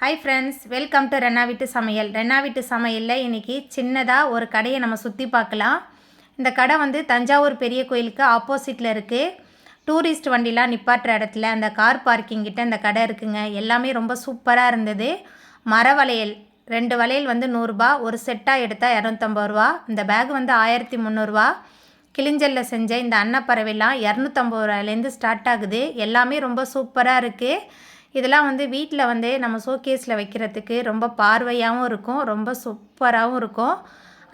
Hi friends welcome to Rena வீட்டு சமையல் ரெனா வீட்டு சமையலில் இன்றைக்கி சின்னதாக ஒரு கடையை நம்ம சுற்றி பார்க்கலாம். இந்த கடை வந்து தஞ்சாவூர் பெரிய கோயிலுக்கு ஆப்போசிட்டில் இருக்குது டூரிஸ்ட் வண்டிலாம் நிப்பாட்டுற இடத்துல அந்த கார் பார்க்கிங் கிட்ட இந்த கடை இருக்குங்க. எல்லாமே ரொம்ப சூப்பராக இருந்தது. மர வளையல் ரெண்டு வளையல் வந்து நூறுரூபா ஒரு செட்டாக எடுத்தால் இரநூத்தம்பது ரூபா இந்த பேக் வந்து ஆயிரத்தி முந்நூறுரூவா கிளிஞ்சலில் செஞ்ச இந்த அன்னப்பறவைலாம் இரநூத்தம்பது ரூபாயிலேருந்து ஸ்டார்ட் ஆகுது. எல்லாமே ரொம்ப சூப்பராக இருக்குது இதெல்லாம் வந்து வீட்டில் வந்து நம்ம ஷோகேஸில் வைக்கிறதுக்கு ரொம்ப பார்வையாகவும் இருக்கும் ரொம்ப சூப்பராகவும் இருக்கும்.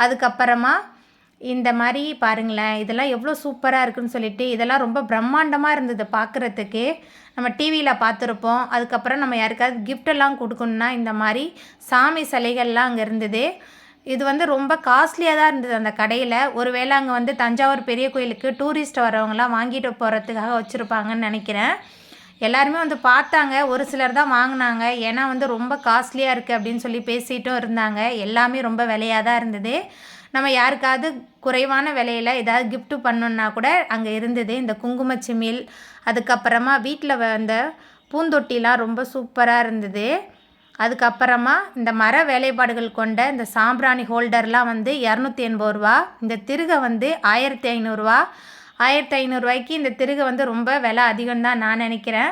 அதுக்கப்புறமா இந்த மாதிரி பாருங்களேன் இதெல்லாம் எவ்வளோ சூப்பராக இருக்குன்னு சொல்லிட்டு இதெல்லாம் ரொம்ப பிரம்மாண்டமாக இருந்தது பார்க்குறதுக்கு நம்ம டிவியில் பார்த்துருப்போம் அதுக்கப்புறம் நம்ம யாருக்காவது கிஃப்டெல்லாம் கொடுக்கணுன்னா இந்த மாதிரி சாமி சிலைகள்லாம் அங்கே இருந்தது. இது வந்து ரொம்ப காஸ்ட்லியாக தான் இருந்தது அந்த கடையில். ஒருவேளை அங்கே வந்து தஞ்சாவூர் பெரிய கோயிலுக்கு டூரிஸ்ட் வரவங்களாம் வாங்கிட்டு போகிறதுக்காக வச்சுருப்பாங்கன்னு நினைக்கிறேன். எல்லாருமே வந்து பார்த்தாங்க. ஒரு சிலர் தான் வாங்கினாங்க. ஏன்னா வந்து ரொம்ப காஸ்ட்லியாக இருக்குது அப்படின்னு சொல்லி பேசிகிட்டும் இருந்தாங்க. எல்லாமே ரொம்ப விலையாக தான் இருந்தது. நம்ம யாருக்காவது குறைவான விலையில் ஏதாவது கிஃப்ட்டு பண்ணணுன்னா கூட அங்கே இருந்தது. இந்த குங்குமச்சிமில் அதுக்கப்புறமா வீட்டில் வந்த பூந்தொட்டிலாம் ரொம்ப சூப்பராக இருந்தது. அதுக்கப்புறமா இந்த மர வேலைப்பாடுகள் கொண்ட இந்த சாம்பிராணி ஹோல்டர்லாம் வந்து இரநூத்தி எண்பது ரூபா இந்த திருகை வந்து ஆயிரத்தி ஐநூறுரூவா ஆயிரத்தி ஐநூறுரூவாய்க்கு இந்த திருகு வந்து ரொம்ப விலை அதிகம் தான் நான் நினைக்கிறேன்.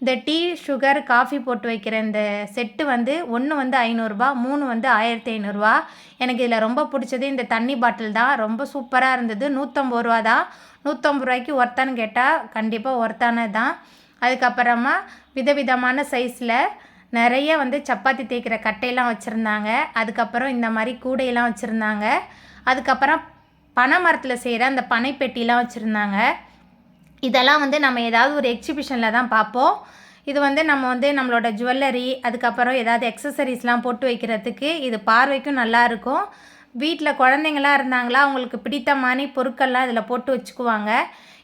இந்த டீ சுகர் காஃபி போட்டு வைக்கிற இந்த செட்டு வந்து ஒன்று வந்து ஐநூறுரூபா மூணு வந்து ஆயிரத்தி ஐநூறுரூவா எனக்கு இதில் ரொம்ப பிடிச்சது இந்த தண்ணி பாட்டில் தான். ரொம்ப சூப்பராக இருந்தது. நூற்றம்பது ரூபா தான். நூற்றம்பது ரூபாய்க்கு ஒர்த்தான்னு கேட்டால் கண்டிப்பாக ஒர்த்தானது தான். அதுக்கப்புறமா விதவிதமான சைஸில் நிறைய வந்து சப்பாத்தி தேய்க்கிற கட்டையெல்லாம் வச்சுருந்தாங்க. அதுக்கப்புறம் இந்த மாதிரி கூடையெல்லாம் வச்சுருந்தாங்க. அதுக்கப்புறம் பனை மரத்தில் செய்கிற அந்த பனைப்பெட்டிலாம் வச்சுருந்தாங்க. இதெல்லாம் வந்து நம்ம ஏதாவது ஒரு எக்ஸிபிஷனில் தான் பார்ப்போம். இது வந்து நம்ம வந்து நம்மளோட ஜுவல்லரி அதுக்கப்புறம் ஏதாவது எக்ஸசரிஸ்லாம் போட்டு வைக்கிறதுக்கு இது பார்வைக்கும் நல்லா இருக்கும். வீட்டில் குழந்தைங்களாம் இருந்தாங்களா அவங்களுக்கு பிடித்தமான பொருட்கள்லாம் இதில் போட்டு வச்சுக்குவாங்க.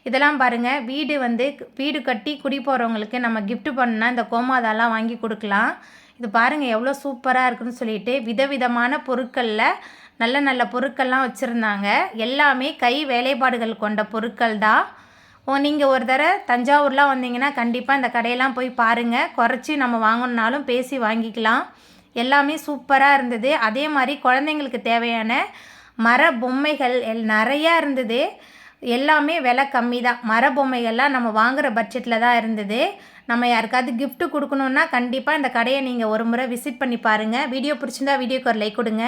இதெல்லாம் பாருங்கள் வீடு வந்து வீடு கட்டி குடி போகிறவங்களுக்கு நம்ம கிஃப்ட் பண்ணால் இந்த கோமாதாலாம் வாங்கி கொடுக்கலாம். இது பாருங்கள் எவ்வளோ சூப்பராக இருக்குன்னு சொல்லிட்டு விதவிதமான பொருட்களில் நல்ல நல்ல பொருட்கள்லாம் வச்சுருந்தாங்க. எல்லாமே கை வேலைப்பாடுகள் கொண்ட பொருட்கள் தான். ஓ நீங்கள் ஒரு தடவை தஞ்சாவூர்லாம் வந்தீங்கன்னா கண்டிப்பாக இந்த கடையெல்லாம் போய் பாருங்கள் குறைச்சி நம்ம வாங்கணுன்னாலும் பேசி வாங்கிக்கலாம். எல்லாமே சூப்பராக இருந்தது. அதே மாதிரி குழந்தைங்களுக்கு தேவையான மர பொம்மைகள் எல் நிறையா இருந்தது. எல்லாமே விலை கம்மி தான் மர பொம்மைகள்லாம் நம்ம வாங்குகிற பட்ஜெட்டில் தான் இருந்தது. நம்ம யாருக்காவது கிஃப்ட் கொடுக்கணுன்னா கண்டிப்பாக இந்த கடையை நீங்கள் ஒரு முறை விசிட் பண்ணி பாருங்கள் வீடியோ பிடிச்சிருந்தா வீடியோக்கு ஒரு லைக் கொடுங்க.